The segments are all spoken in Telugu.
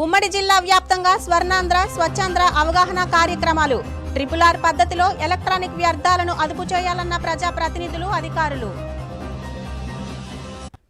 ఉమ్మడి జిల్లా వ్యాప్తంగా స్వర్ణాంధ్ర స్వచ్ఛాంధ్ర అవగాహన కార్యక్రమాలు. ట్రిపుల్ ఆర్ పద్ధతిలో ఎలక్ట్రానిక్ వ్యర్థాలను అదుపు చేయాలన్న ప్రజాప్రతినిధులు అధికారులు.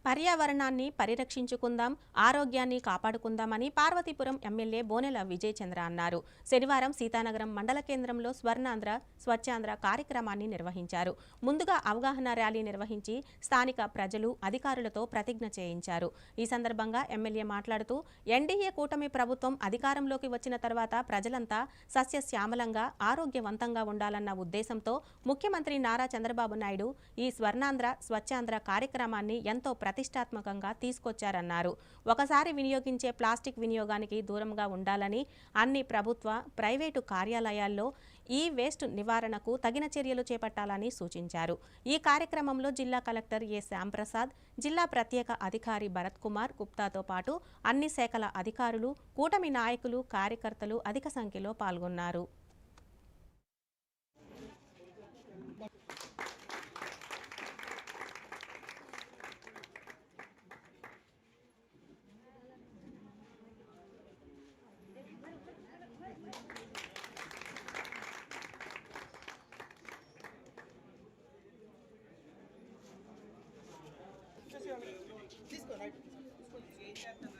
పర్యావరణాన్ని పరిరక్షించుకుందాం ఆరోగ్యాన్ని కాపాడుకుందామని పార్వతీపురం ఎమ్మెల్యే బోనెల విజయ్ చంద్ర అన్నారు. శనివారం సీతానగరం మండల కేంద్రంలో స్వర్ణాంధ్ర స్వచ్ఛాంధ్ర కార్యక్రమాన్ని నిర్వహించారు. ముందుగా అవగాహన ర్యాలీ నిర్వహించి స్థానిక ప్రజలు అధికారులతో ప్రతిజ్ఞ చేయించారు. ఈ సందర్భంగా ఎమ్మెల్యే మాట్లాడుతూ ఎన్డీఏ కూటమి ప్రభుత్వం అధికారంలోకి వచ్చిన తర్వాత ప్రజలంతా సస్యశ్యామలంగా ఆరోగ్యవంతంగా ఉండాలన్న ఉద్దేశంతో ముఖ్యమంత్రి నారా చంద్రబాబు నాయుడు ఈ స్వర్ణాంధ్ర స్వచ్ఛాంధ్ర కార్యక్రమాన్ని ఎంతో ప్రతిష్టాత్మకంగా తీసుకొచ్చారన్నారు. ఒకసారి వినియోగించే ప్లాస్టిక్ వినియోగానికి దూరంగా ఉండాలని అన్ని ప్రభుత్వ ప్రైవేటు కార్యాలయాల్లో ఈ వేస్ట్ నివారణకు తగిన చర్యలు చేపట్టాలని సూచించారు. ఈ కార్యక్రమంలో జిల్లా కలెక్టర్ ఏ. శ్యాంప్రసాద్ జిల్లా ప్రత్యేక అధికారి భరత్ కుమార్ గుప్తాతో పాటు అన్ని శాఖల అధికారులు కూటమి నాయకులు కార్యకర్తలు అధిక సంఖ్యలో పాల్గొన్నారు. much.